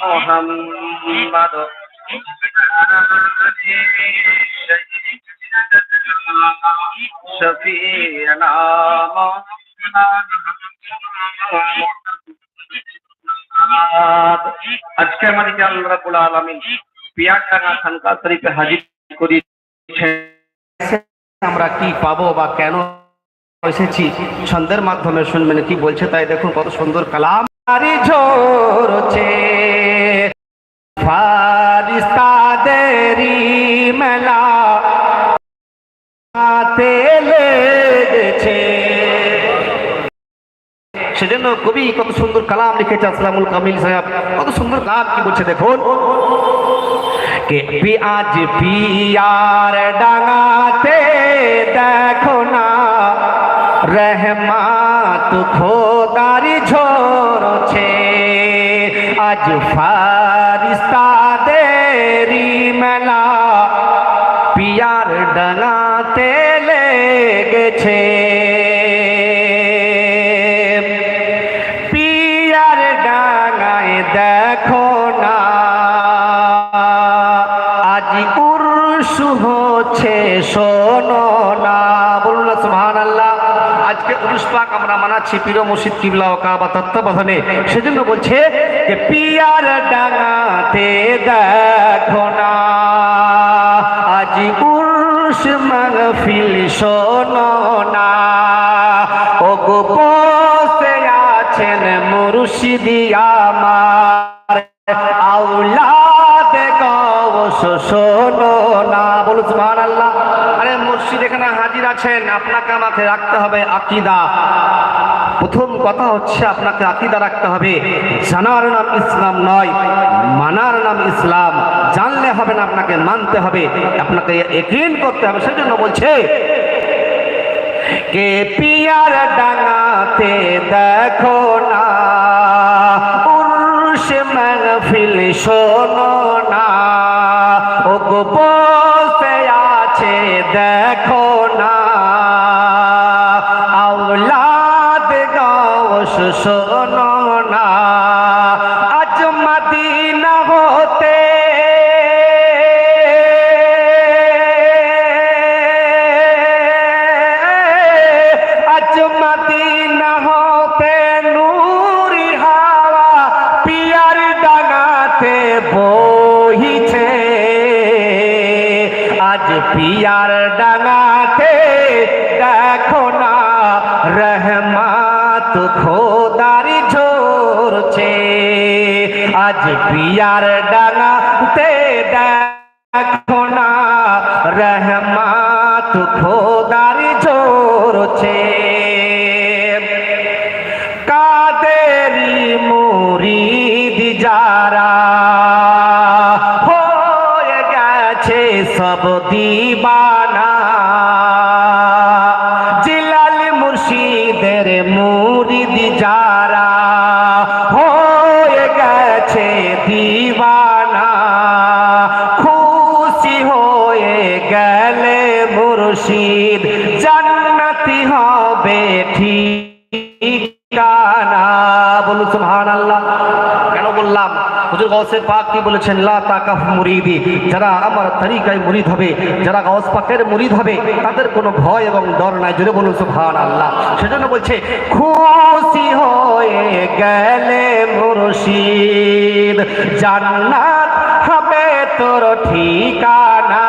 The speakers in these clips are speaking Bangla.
محمد شفيعنا আজকে আমাদেরকে আল্লাহ রাব্বুল আলামিন পিয়ারডাঙ্গা খানকা শরীফে হাজির করেছেন আমরা কি পাবো বা কেন এসেছি ছন্দের মাধ্যমে শুনবেন কি বলছে তাই দেখুন কত সুন্দর কালাম আরে ঝরছে ফারিস্তাদেরি মেলা সেজন্য কবি কত সুন্দর কালাম লিখেছে আসলামুল কামিল সাহেব। কত সুন্দর কালাম কি বলছে দেখুন। কে আজ পিয়ার ডাঙাতে দেখো না। রহমাত খোদারি ঝরছে। আজ ফারিস্তাদেরি পিয়ার লেগেছে। পিয়ার ডাঙায় দেখো না, আজ উর্স হচ্ছে শোনো না। বলুন না সুবহান আল্লাহ আজকে উরুস পাক আমরা মানাচ্ছি পীর মসজিদ কিবলা ও কাবা তত্ত্বাবধানে। সেজন্য বলছে যে, পিয়ার ডাঙাতে দেখো না, আজ উর্স মাহফিল শোনো ও গো বসে আছেন মুর্শিদি আমার। আউলাদ গৌস শোনো না। বলুন সুবহানাল্লাহ। আরে মুর্শিদ এখানে হাজির আছেন। আপনাকে আমাকে রাখতে হবে আকিদা। প্রথম কথা হচ্ছে আপনাকে আকিদা রাখতে হবে, জানার নাম ইসলাম নয়, মানার নাম ইসলাম, জানলে হবে না, আপনাকে মানতে হবে, আপনাকে একিন করতে হবে, সেজন্য বলছে, কে পিয়ার ডাঙাতে দেখো না উর্স মাহফিল শোনো না, ও গো পিয়ার ডাঙাতে দেখো না রহমাত খোদারি ঝরছে। আজ পিয়ার ডাঙাতে দেখো না রহমাত খোদারি সব দিবানা। জিলাল মুর্শিদের মুরিদ যারা হয়ে গেছে দিবানা। খুশি হয়ে গেলে মুর্শিদ কেন বললাম? হুজুর গাউসের পাক কি বলেছেন? লা তাকাফ মুরিদি। যারা আমার তরিকায় মুরিদ হবে, যারা গাউস পাকের মুরিদ হবে, তাদের কোনো ভয় এবং ডর নাই। জোরে বলুন, সুবহানাল্লাহ। সেজন্য বলছে, খুশি হয়ে গেলে মুর্শিদ, জান্নাত হবে তোর ঠিকানা।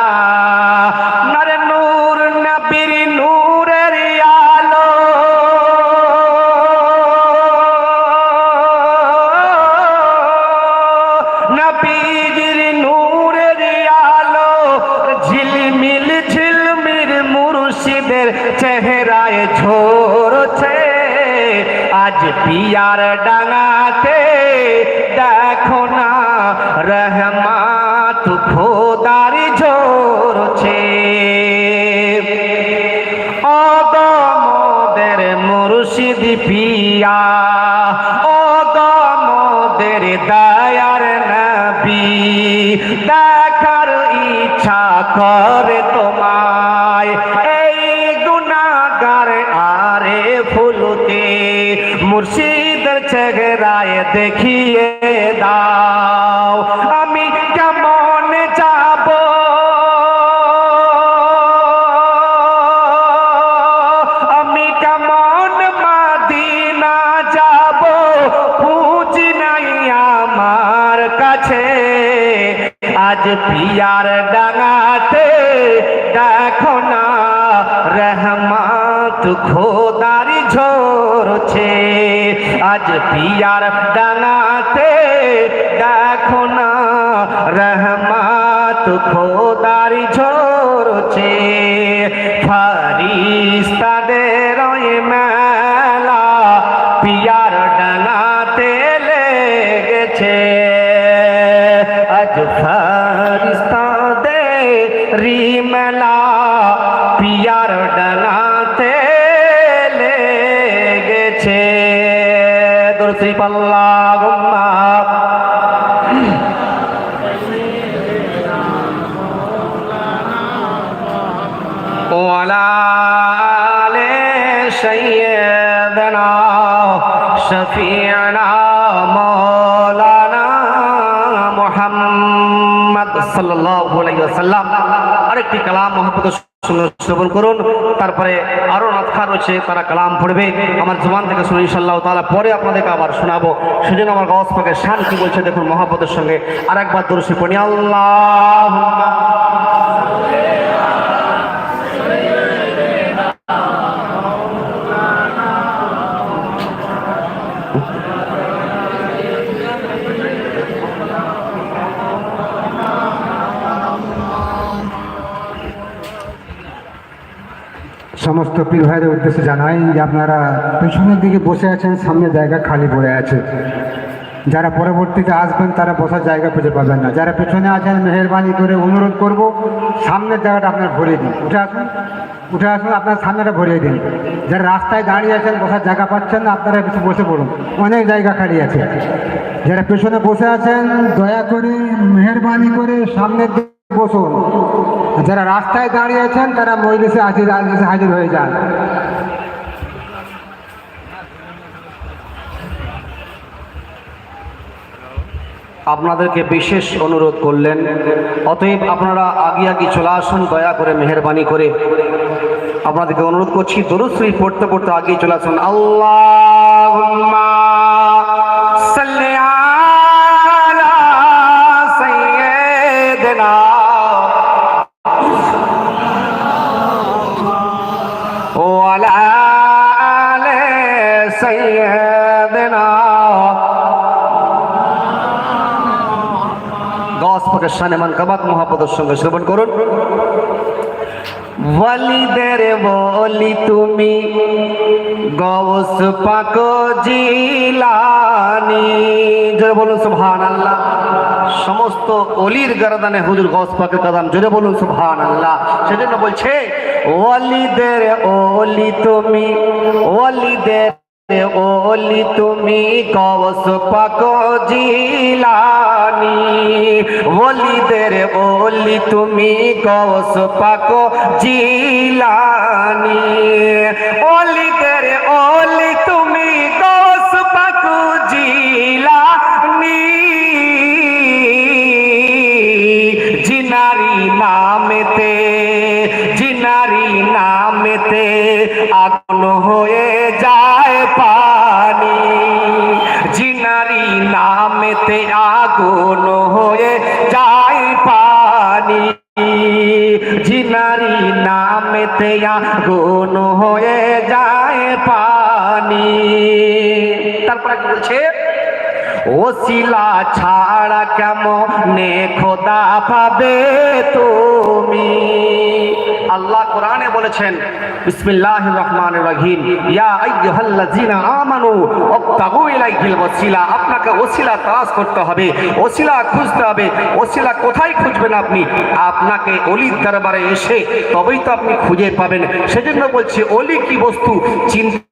করে তোমায়, এই গুণাগার আরে ফুলতে মুর্শিদের চেহারায় দেখিয়ে দাও। আমি কেমন যাব? আমি কেমন মাদিনা যাব? পুজ নাই আমার কাছে। আজ পিয়ার রহমাত খোদারি ঝরছে আজ পিয়ার ডাঙাতে দেখো না, রহমাত খোদারি ঝরছে ফারিস্তাদের মেলা পিয়ার ডাঙাতে লেগেছে। আজ ফারিস্তাদের রিমেলা সাল্লাম আরেকটি কালাম মহাপদ শ্রবণ করুন, তারপরে আরও নাথখা রয়েছে, তারা কালাম পড়বে। আমার জবান থেকে শুনে ইনশাল্লাহ তাহলে পরে আপনাদেরকে আবার শোনাবো। সেজন্য আমার গস পাকে শান্তি বলছে, দেখুন মহাপদের সঙ্গে আর একবার দর্শী পড়ি আল্লাহ পীর ভাইদের উদ্দেশ্যে জানাই যে আপনারা পেছনের দিকে বসে আছেন, সামনে জায়গা খালি পড়ে আছে। যারা পরবর্তীতে আসবেন, তারা বসার জায়গা খুঁজে পাবেন না। যারা পেছনে আছেন, মেহরবানি করে অনুরোধ করব, সামনের জায়গাটা আপনার ভরিয়ে দিন। উঠে আসুন উঠে আসুন, আপনার সামনেটা ভরিয়ে দিন। যারা রাস্তায় দাঁড়িয়ে আছেন, বসার জায়গা পাচ্ছেন না, আপনারা কিছু বসে পড়ুন। অনেক জায়গা খালি আছে। যারা পেছনে বসে আছেন, দয়া করে মেহরবানি করে সামনের দিকে বসুন। যারা রাস্তায় দাঁড়িয়ে আছেন তারা মজলিসে এসে হাজির হয়ে যান। আপনাদেরকে বিশেষ অনুরোধ করলেন, অতএব আপনারা আগে আগে চলে আসুন, দয়া করে, মেহরবানি করে। আপনাদেরকে অনুরোধ করছি দরুশ্রী পড়তে পড়তে আগিয়ে চলে আসুন। আল্লাহ وعلى آل سيدنا দশ পাকের শানে মান কাবাত মহাপদের সঙ্গে শ্রবণ করুন ওয়ালিদের বলি তুমি গৌস পাক জিলানি জোরে বলুন সুবহান আল্লাহ সমস্ত অলির গরদানে হুজুর গৌস পাকের কদম জোরে বলুন সুবহান আল্লাহ সেজন্য বলছে, ওয়ালিদের ওলি তুমি, ওয়ালিদের ওলি তুমি কবস পাক জিলানি। ওলিদের ওলি তুমি কবস পাক জিলানি। ওলিদের ওলি তুমি কবস পাক জিলানি নামেতে, জিনারি নামেতে আগুন হয়ে যায় পানি। জিনারি নামেতে আগুন হয়ে যায় পানি। জিনারি নামেতে আগুন হয়ে যায় পানি। তারপরে বলছে? ওসিলা ছাড়া কেমনে খোদা পাবে তুমি? আল্লাহ কোরআনে বলেছেন বিসমিল্লাহ রহমান রহিম। ইয়া আইয়ুহাল্লাযিনা আমানু ওয়াবতাগু ইলাইহিল ওয়াসিলা। আপনাকে ওসিলা তালাশ করতে হবে, ওসিলা খুঁজতে হবে। ওসিলা কোথায় খুঁজবেন আপনি? আপনাকে অলির দরবারে এসে তবেই তো আপনি খুঁজে পাবেন। সেজন্য বলছি, অলি কি বস্তু? চিন্তা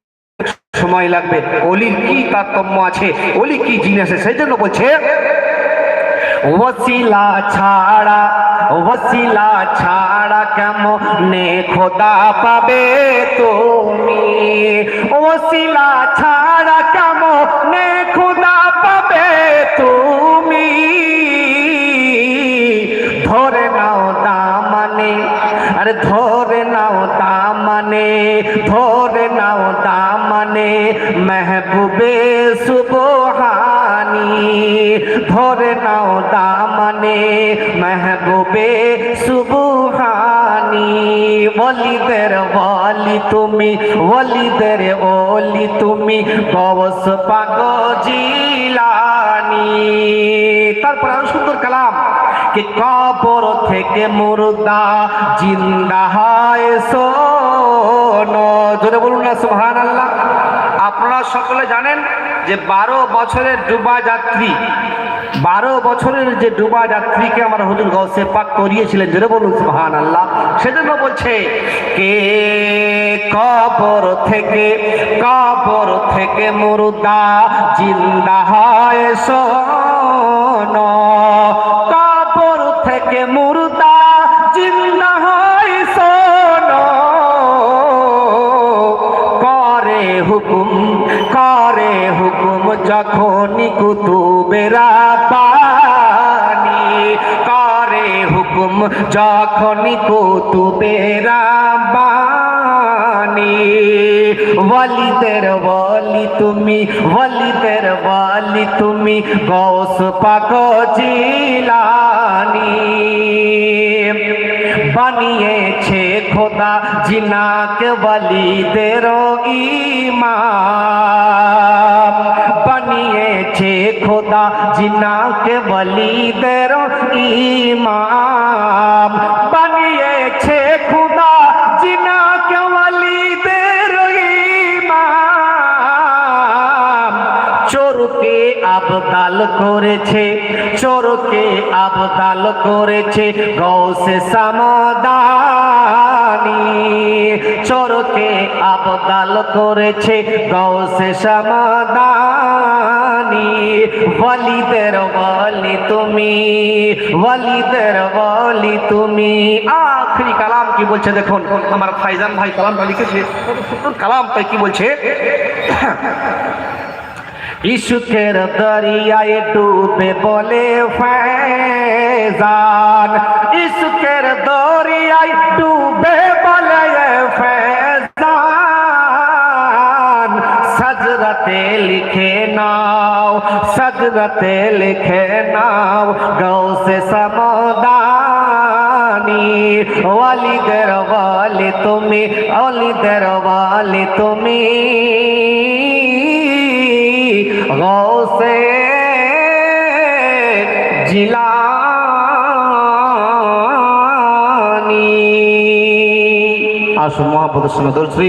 সময় লাগবে। অলির কি তারতম্য আছে? অলি কি জিনিস আছে? সেই জন্য বলছে, ওসিলা ছাড়া ওসিলা ছাড়া কেমনে খোদা পাবে তুমি? ওসিলা ছাড়া মেহবুবে সুবহানি, ধরে নাও দামানে, মেহবুবে সুবহানি। ওলিদের ওলি তুমি, ওলিদের ওলি তুমি গবস পাগ জিলানি তারপর আরও সুন্দর কালাম, কে কবর থেকে মুর্দা জিন্দা হয় সোনো। জোরে বলুন না সুহান আল্লাহ আপনারা সকলে জানেন যে বারো বছরের ডুবা যাত্রী, বারো বছরের যে ডুবা যাত্রীকে আমার হুজুর গৌসে পাক করিয়েছিলেন, জোরে বলুন সুহান আল্লাহ সেজন্য বলছে, কে কবর থেকে কবর থেকে মুর্দা জিন্দা হয় সোনো কবর থেকে মুর্দা যখনই কুতুবেরা বাণী করে হুকুম, যখনই কুতুবেরা বাণী ওয়ালিদের বলি তুমি, ওয়ালিদের বলি তুমি, গৌস পাক জিলানি বানিয়েছে খোদা জিনাকে বলিদের ইমাম। বানিয়েছে খোদা জিনাকে বলিদের ইমাম। বানিয়েছে খোদা জিনাকে বলিদের ইমাম। চোরকে আবদাল করেছে, চোরকে আবদাল করেছে গৌসে সমাদানি চোরকে আবদাল করেছে গৌসে সমাদানি। ওয়ালিদের বলি তুমি, ওয়ালিদের বলি তুমি। আখরি কালাম কি বলছে দেখুন? আমার ফাইজান ভাই কালামটা লিখেছে। সুন্দর কালামটা কি বলছে? ইসুকের দরিয়ায় ডুবে বলে ফেজান। ইসুকের দরিয়ায় ডুবে বলে ফেজান সজরতে লিখে নাও সজরতে লিখে নাও গৌসে সমদানি ওয়ালিদের ওয়ালি তুমি ওয়ালিদের ওয়ালি তুমি গৌসে জিলানি সমূহ প্রদর্শন করছি